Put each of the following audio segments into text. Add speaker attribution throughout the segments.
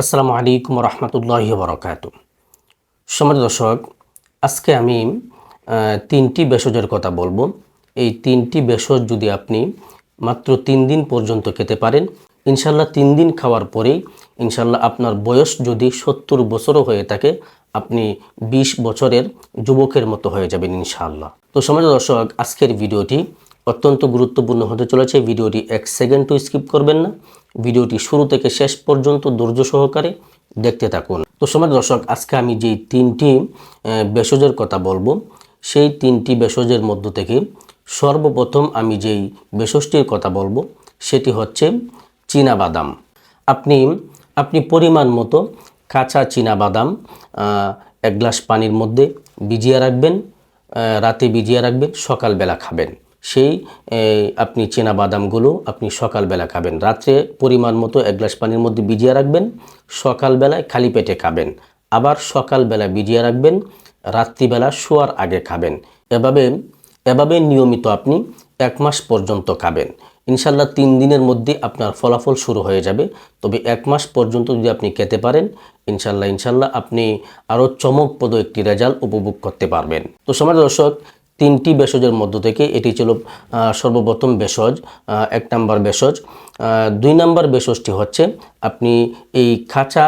Speaker 1: আসসালামু আলাইকুম রহমতুল্লাহ বরকাত সমাজ দর্শক, আজকে আমি তিনটি ভেষজের কথা বলব। এই তিনটি ভেষজ যদি আপনি মাত্র তিন দিন পর্যন্ত খেতে পারেন ইনশাল্লাহ তিন দিন খাওয়ার পরেই ইনশাল্লাহ আপনার বয়স যদি সত্তর বছরও হয়ে থাকে, আপনি ২০ বছরের যুবকের মতো হয়ে যাবেন ইনশাআল্লাহ। তো সমাজ দর্শক, আজকের ভিডিওটি অত্যন্ত গুরুত্বপূর্ণ হতে চলেছে। ভিডিওটি এক সেকেন্ড টু স্কিপ করবেন না। ভিডিওটি শুরু থেকে শেষ পর্যন্ত ধৈর্য সহকারে দেখতে থাকুন। তো সময় দর্শক, আজকে আমি যেই তিনটি ভেষজের কথা বলব, সেই তিনটি ভেষজের মধ্য থেকে সর্বপ্রথম আমি যেই ভেষজটির কথা বলব, সেটি হচ্ছে বাদাম আপনি আপনি পরিমাণ মতো কাঁচা বাদাম এক গ্লাস পানির মধ্যে ভিজিয়ে রাখবেন রাতে ভিজিয়ে রাখবেন, সকালবেলা খাবেন। সেই আপনি চেনা বাদামগুলো আপনি সকালবেলা খাবেন। রাত্রে পরিমাণ মতো এক গ্লাস পানির মধ্যে ভিজিয়ে রাখবেন। সকালবেলায় খালি পেটে খাবেন। আবার সকালবেলা ভিজিয়ে রাখবেন। রাত্রিবেলা শোয়ার আগে খাবেন। এভাবে এভাবে নিয়মিত আপনি এক মাস পর্যন্ত খাবেন। ইনশাল্লাহ তিন দিনের মধ্যে আপনার ফলাফল শুরু হয়ে যাবে। তবে এক মাস পর্যন্ত যদি আপনি খেতে পারেন ইনশাল্লাহ ইনশাল্লাহ আপনি আরও চমকপ্রদ একটি রেজাল্ট উপভোগ করতে পারবেন। তো সমাজ দর্শক তিনটি ভেষজের মধ্য থেকে এটি ছিল সর্বপ্রথম ভেষজ এক নাম্বার ভেষজ। দুই নাম্বার ভেষজটি হচ্ছে আপনি এই কাঁচা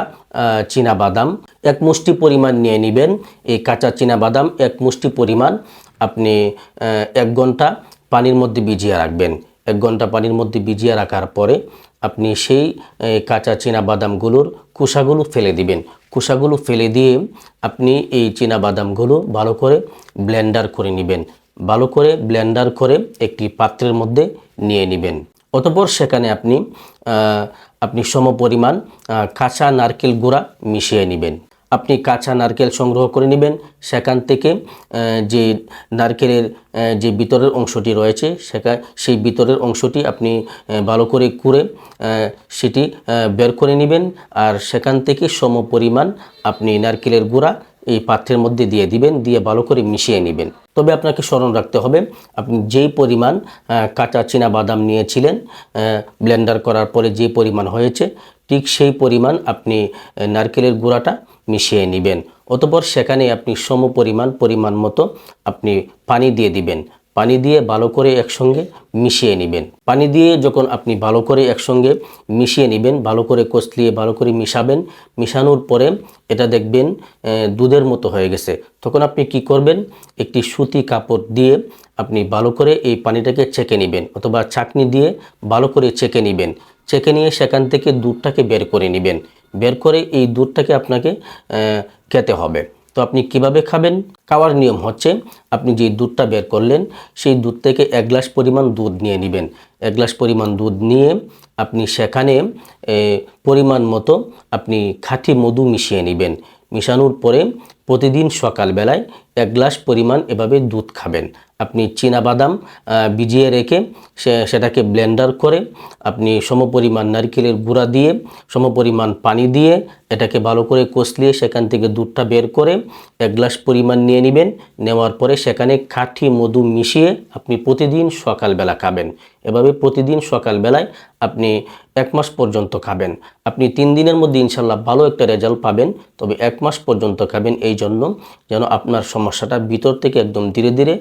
Speaker 1: বাদাম, এক মুষ্টি পরিমাণ নিয়ে নেবেন। এই কাঁচা বাদাম এক মুষ্টি পরিমাণ আপনি এক ঘণ্টা পানির মধ্যে ভিজিয়ে রাখবেন। এক ঘণ্টা পানির মধ্যে ভিজিয়ে রাখার পরে আপনি সেই কাঁচা চীনা বাদামগুলোর কুসাগুলো ফেলে দিবেন। কুষাগুলো ফেলে দিয়ে আপনি এই চীনা বাদামগুলো ভালো করে ব্লেন্ডার করে নেবেন। ভালো করে ব্লেন্ডার করে একটি পাত্রের মধ্যে নিয়ে নেবেন। অতপর সেখানে আপনি আপনি সমপরিমাণ পরিমাণ কাঁচা নারকেল গুঁড়া মিশিয়ে নেবেন। আপনি কাঁচা নারকেল সংগ্রহ করে নেবেন। সেখান থেকে যে নারকেলের যে ভিতরের অংশটি রয়েছে সেটা সেই ভিতরের অংশটি আপনি ভালো করে কুড়ে সেটি বের করে নেবেন। আর সেখান থেকে সম পরিমাণ আপনি নারকেলের গুঁড়া এই পাত্রের মধ্যে দিয়ে দিবেন, দিয়ে ভালো করে মিশিয়ে নেবেন। তবে আপনাকে স্মরণ রাখতে হবে, আপনি যেই পরিমাণ কাঁচা চীনা বাদাম নিয়েছিলেন ব্লেন্ডার করার পরে যে পরিমাণ হয়েছে ঠিক সেই পরিমাণ আপনি নারকেলের গুঁড়াটা মিশিয়ে নেবেন। অতপর সেখানে আপনি সম পরিমাণ পরিমাণ মতো আপনি পানি দিয়ে দিবেন। পানি দিয়ে ভালো করে একসঙ্গে মিশিয়ে নেবেন। পানি দিয়ে যখন আপনি ভালো করে একসঙ্গে মিশিয়ে নেবেন, ভালো করে কষলিয়ে ভালো করে মিশাবেন, মিশানোর পরে এটা দেখবেন দুধের মতো হয়ে গেছে। তখন আপনি কি করবেন? একটি সুতি কাপড় দিয়ে আপনি ভালো করে এই পানিটাকে চেকে নেবেন অথবা ছাঁকনি দিয়ে ভালো করে চেকে নেবেন। ছেঁকে নিয়ে সেখান থেকে দুধটাকে বের করে নেবেন। বের করে এই দুধটাকে আপনাকে খেতে হবে। তো আপনি কীভাবে খাবেন? খাওয়ার নিয়ম হচ্ছে, আপনি যে দুধটা বের করলেন, সেই দুধ থেকে এক গ্লাস পরিমাণ দুধ নিয়ে নেবেন। এক গ্লাস পরিমাণ দুধ নিয়ে আপনি সেখানে পরিমাণ মতো আপনি খাঁটি মধু মিশিয়ে নেবেন। মিশানোর পরে প্রতিদিন সকালবেলায় এক গ্লাস পরিমাণ এভাবে দুধ খাবেন। আপনি বাদাম ভিজিয়ে রেখে সে, সেটাকে ব্লেন্ডার করে আপনি সমপরিমাণ নারকেলের গুঁড়া দিয়ে, সমপরিমাণ পানি দিয়ে এটাকে ভালো করে কষলিয়ে সেখান থেকে দুধটা বের করে এক গ্লাস পরিমাণ নিয়ে নেবেন। নেওয়ার পরে সেখানে খাঁটি মধু মিশিয়ে আপনি প্রতিদিন সকালবেলা খাবেন। এভাবে প্রতিদিন সকালবেলায় আপনি এক মাস পর্যন্ত খাবেন। আপনি তিন দিনের মধ্যে ইনশাল্লাহ ভালো একটা রেজাল্ট পাবেন, তবে এক মাস পর্যন্ত খাবেন এই জন্য যেন আপনার সমস্যাটা ভিতর থেকে একদম ধীরে ধীরে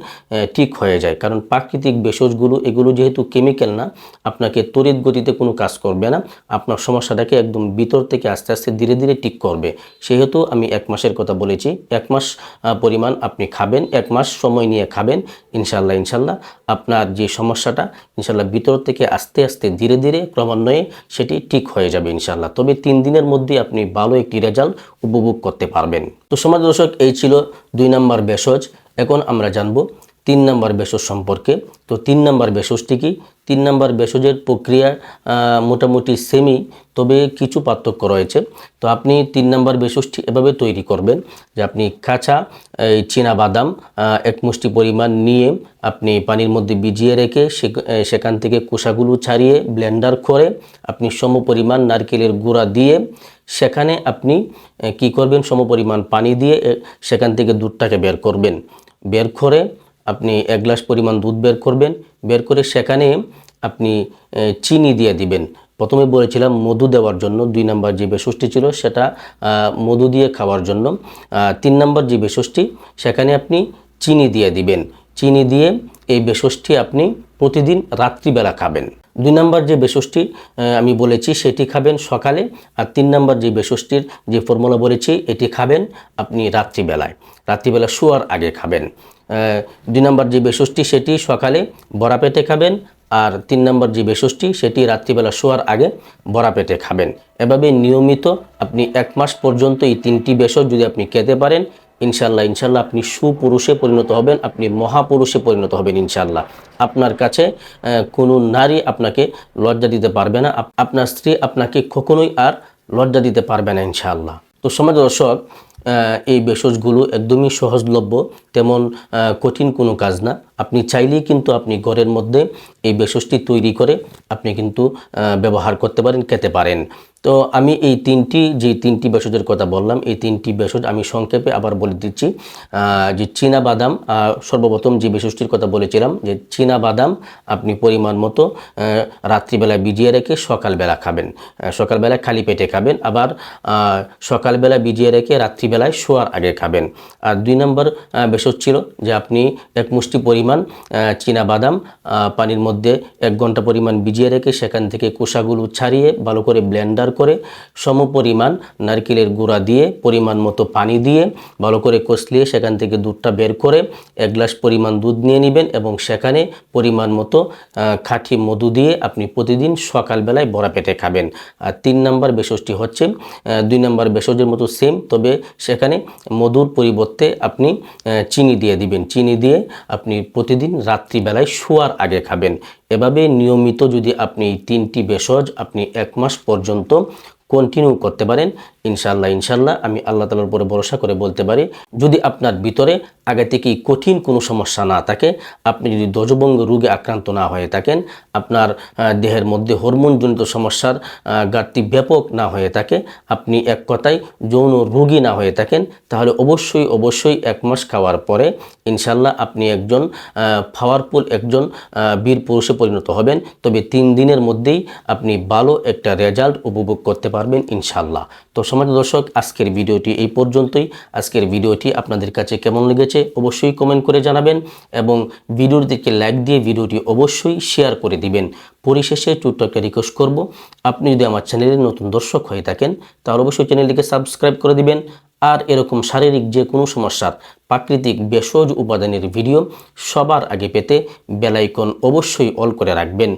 Speaker 1: ঠিক হয়ে যায়। কারণ প্রাকৃতিক ভেষজগুলো, এগুলো যেহেতু কেমিক্যাল না, আপনাকে তড়িৎ গতিতে কোনো কাজ করবে না, আপনার সমস্যাটাকে একদম ভিতর থেকে আস্তে আস্তে ধীরে ধীরে ঠিক করবে। সেহেতু আমি এক মাসের কথা বলেছি, এক মাস পরিমাণ আপনি খাবেন, এক মাস সময় নিয়ে খাবেন ইনশাল্লাহ ইনশাল্লাহ আপনার যে সমস্যাটা ইনশাল্লাহ ভিতর থেকে আস্তে আস্তে ধীরে ধীরে ক্রমান্বয়ে সেটি ঠিক হয়ে যাবে ইনশাল্লাহ তবে তিন দিনের মধ্যে আপনি ভালো একটি রেজাল্ট উপভোগ করতে পারবেন। তো সমাজ দর্শক, এই ছিল দুই নম্বর ভেষজ। এখন আমরা জানব তিন নম্বর ভেষজ সম্পর্কে। তো তিন নম্বর ভেষজটি কি? তিন নাম্বার ভেষজের প্রক্রিয়া মোটামুটি সেমি তবে কিছু পার্থক্য রয়েছে। তো আপনি তিন নম্বর ভেষজটি এভাবে তৈরি করবেন যে আপনি কাঁচা, এই চীনা বাদাম এক মুষ্টি পরিমাণ নিয়ে আপনি পানির মধ্যে ভিজিয়ে রেখে সেখান থেকে কোষাগুলো ছাড়িয়ে ব্লেন্ডার করে আপনি সম পরিমাণ নারকেলের গুঁড়া দিয়ে সেখানে আপনি কি করবেন? সম পরিমাণ পানি দিয়ে সেখান থেকে দুধটাকে বের করবেন। বের করে আপনি এক গ্লাস পরিমাণ দুধ বের করবেন। বের করে সেখানে আপনি চিনি দিয়ে দিবেন। প্রথমে বলেছিলাম মধু দেওয়ার জন্য, দুই নাম্বার যে বেষষ্টি ছিল সেটা মধু দিয়ে খাওয়ার জন্য। তিন নাম্বার যে বেষষ্টি সেখানে আপনি চিনি দিয়ে দিবেন। চিনি দিয়ে এই বেষষ্টি আপনি প্রতিদিন রাত্রিবেলা খাবেন। দুই নাম্বার যে আহ, আমি বলেছি সেটি খাবেন সকালে আর তিন নাম্বার যে বেশসটির যে ফর্মুলা বলেছি এটি খাবেন আপনি রাত্রিবেলায়। রাত্রিবেলা শোয়ার আগে খাবেন। দুই নাম্বার যে বেশসটি সেটি সকালে বড়া পেটে খাবেন আর তিন নম্বর যে বেশসটি সেটি রাত্রিবেলা শোয়ার আগে বড়া পেটে খাবেন। এভাবে নিয়মিত আপনি এক মাস পর্যন্ত এই তিনটি বেশস যদি আপনি খেতে পারেন ইনশাল্লাহ ইনশাল্লাহ আপনি সুপুরুষে পরিণত হবেন, আপনি মহাপুরুষে পরিণত হবেন ইনশাল্লাহ আপনার কাছে কোনো নারী আপনাকে লজ্জা দিতে পারবে না আপনার স্ত্রী আপনাকে কখনোই আর লজ্জা দিতে পারবে না ইনশাল্লাহ তো সমাজ দর্শক এই ভেষজগুলো একদমই সহজলভ্য, তেমন কঠিন কোনো কাজ না। আপনি চাইলেই কিন্তু আপনি ঘরের মধ্যে এই ভেষজটি তৈরি করে আপনি কিন্তু ব্যবহার করতে পারেন খেতে পারেন। তো আমি এই তিনটি যে তিনটি ভেষজের কথা বললাম এই তিনটি ভেষজ আমি সংক্ষেপে আবার বলে দিচ্ছি যে চীনা বাদাম সর্বপ্রথম যে ভেষজটির কথা বলেছিলাম যে চীনা বাদাম আপনি পরিমাণ মতো আহ, রাত্রিবেলায় ভিজিয়ে রেখে সকালবেলা খাবেন। আহ, সকালবেলায় খালি পেটে খাবেন আবার সকালবেলা ভিজিয়ে রেখে রাত্রিবেলায় শোয়ার আগে খাবেন। আর দুই নম্বর ভেষজ ছিল যে আপনি এক মুষ্টি পরিমাণ আহ, চীনা বাদাম পানির মধ্যে এক ঘণ্টা পরিমাণ ভিজিয়ে রেখে সেখান থেকে কোষাগুলো ছাড়িয়ে ভালো করে ব্লেন্ডার করে সম পরিমাণ নারকেলের গুঁড়া দিয়ে পরিমাণ মতো পানি দিয়ে ভালো করে কষলিয়ে সেখান থেকে দুধটা বের করে এক গ্লাস পরিমাণ দুধ নিয়ে নেবেন এবং সেখানে পরিমাণ মতো খাঁটি মধু দিয়ে আপনি প্রতিদিন সকালবেলায় বড়া পেটে খাবেন। আর তিন নম্বর ভেষজটি হচ্ছে দুই নম্বর ভেষজের মতো সেম তবে সেখানে মধুর পরিবর্তে আপনি চিনি দিয়ে দিবেন। চিনি দিয়ে আপনি প্রতিদিন রাত্রিবেলায় শোয়ার আগে খাবেন। এভাবে নিয়মিত যদি আপনি তিনটি ভেষজ আপনি এক মাস পর্যন্ত কন্টিনিউ করতে পারেন ইনশাল্লাহ ইনশাল্লাহ আমি আল্লাহ তালার উপরে ভরসা করে বলতে পারি, যদি আপনার ভিতরে আগে থেকেই কঠিন কোনো সমস্যা না থাকে, আপনি যদি ধ্বজভঙ্গ রোগে আক্রান্ত না হয়ে থাকেন, আপনার দেহের মধ্যে হরমোনজনিত সমস্যার ঘাটতি ব্যাপক না হয়ে থাকে, আপনি এক কথায় যৌন রোগী না হয়ে থাকেন, তাহলে অবশ্যই অবশ্যই এক মাস খাওয়ার পরে ইনশাল্লাহ আপনি একজন পাওয়ারফুল একজন বীর পুরুষে পরিণত হবেন, তবে তিন দিনের মধ্যেই আপনি ভালো একটা রেজাল্ট উপভোগ করতে পারবেন ইনশাল্লাহ তো সমাজ দর্শক, আজকের ভিডিওটি এই পর্যন্তই। আজকের ভিডিওটি আপনাদের কাছে কেমন লেগেছে অবশ্যই কমেন্ট করে জানাবেন এবং ভিডিওর দিকে লাইক দিয়ে ভিডিওটি অবশ্যই শেয়ার করে দিবেন। পরিশেষে টুকটাকে রিকোয়েস্ট করব। আপনি যদি আমার চ্যানেলের নতুন দর্শক হয়ে থাকেন, তাহলে অবশ্যই চ্যানেলটিকে সাবস্ক্রাইব করে দিবেন আর এরকম শারীরিক যে কোনো সমস্যার প্রাকৃতিক ভেষজ উপাদানের ভিডিও সবার আগে পেতে বেলাইকন অবশ্যই অল করে রাখবেন।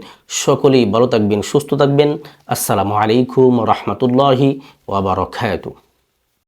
Speaker 1: সকলেই ভালো থাকবেন, সুস্থ থাকবেন। আসসালামু আলাইকুম রহমতুল্লাহি ওয়াবারকাতুহু